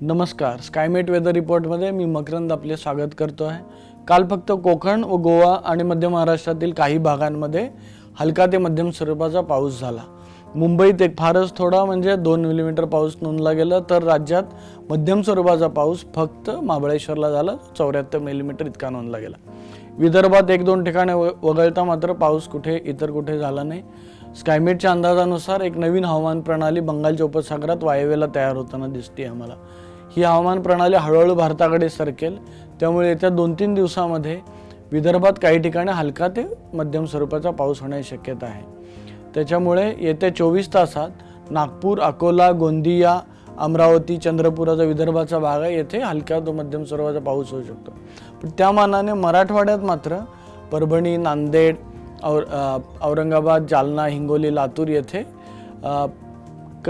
नमस्कार. Skymet weather रिपोर्टमध्ये मी मकरंद आपले स्वागत करतो आहे. काल फक्त कोकण व गोवा आणि मध्य महाराष्ट्रातील काही भागांमध्ये हलका ते मध्यम स्वरूपाचा पाऊस झाला. मुंबईत एक फारच थोडा म्हणजे दोन मिलीमीटर पाऊस नोंदला गेला तर राज्यात मध्यम स्वरूपाचा पाऊस फक्त महाबळेश्वरला झाला चौऱ्याहत्तर मिलीमीटर इतका नोंदला गेला. विदर्भात एक दोन ठिकाणी व- वगळता मात्र पाऊस कुठे इतर कुठे झाला नाही. स्कायमेटच्या अंदाजानुसार एक नवीन हवामान प्रणाली बंगालच्या उपसागरात वायव्याला तयार होताना दिसते आम्हाला. ही हवामान प्रणाली हळूहळू भारताकडे सरकेल. त्यामुळे येत्या दोन तीन दिवसामध्ये विदर्भात काही ठिकाणी हलका ते मध्यम स्वरूपाचा पाऊस होण्याची शक्यता आहे. त्याच्यामुळे येत्या चोवीस तासात नागपूर अकोला गोंदिया अमरावती चंद्रपुराचा विदर्भाचा भाग आहे. येथे हलक्या तो मध्यम स्वरूपाचा पाऊस होऊ शकतो. पण त्या मानाने मराठवाड्यात मात्र परभणी नांदेड और औरंगाबाद जालना हिंगोली लातूर येथे क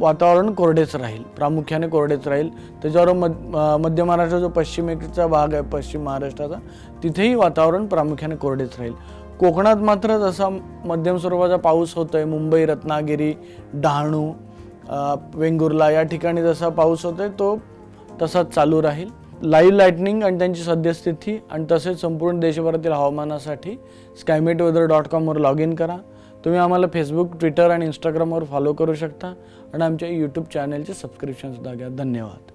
वातावरण कोरडेच राहील प्रामुख्याने कोरडेच राहील. त्याच्यावर मध मध्य महाराष्ट्र जो पश्चिमेकडचा भाग आहे पश्चिम महाराष्ट्राचा तिथेही वातावरण प्रामुख्याने कोरडेच राहील. कोकणात मात्र जसा मध्यम स्वरूपाचा पाऊस होतो आहे मुंबई रत्नागिरी डहाणू वेंगुर्ला या ठिकाणी जसा पाऊस होतो आहे तो तसाच चालू राहील. लाईव्ह लाईटनिंग आणि त्यांची सद्यस्थिती आणि तसेच संपूर्ण देशभरातील हवामानासाठी स्कायमेट वेदर डॉट कॉमवर लॉग इन करा. तुम्ही आम्हाला फेसबुक ट्विटर आणि इंस्टाग्रामवर फॉलो करू शकता आणि आमच्या यूट्यूब चॅनलचे सबस्क्रिप्शनसुद्धा घ्या. धन्यवाद.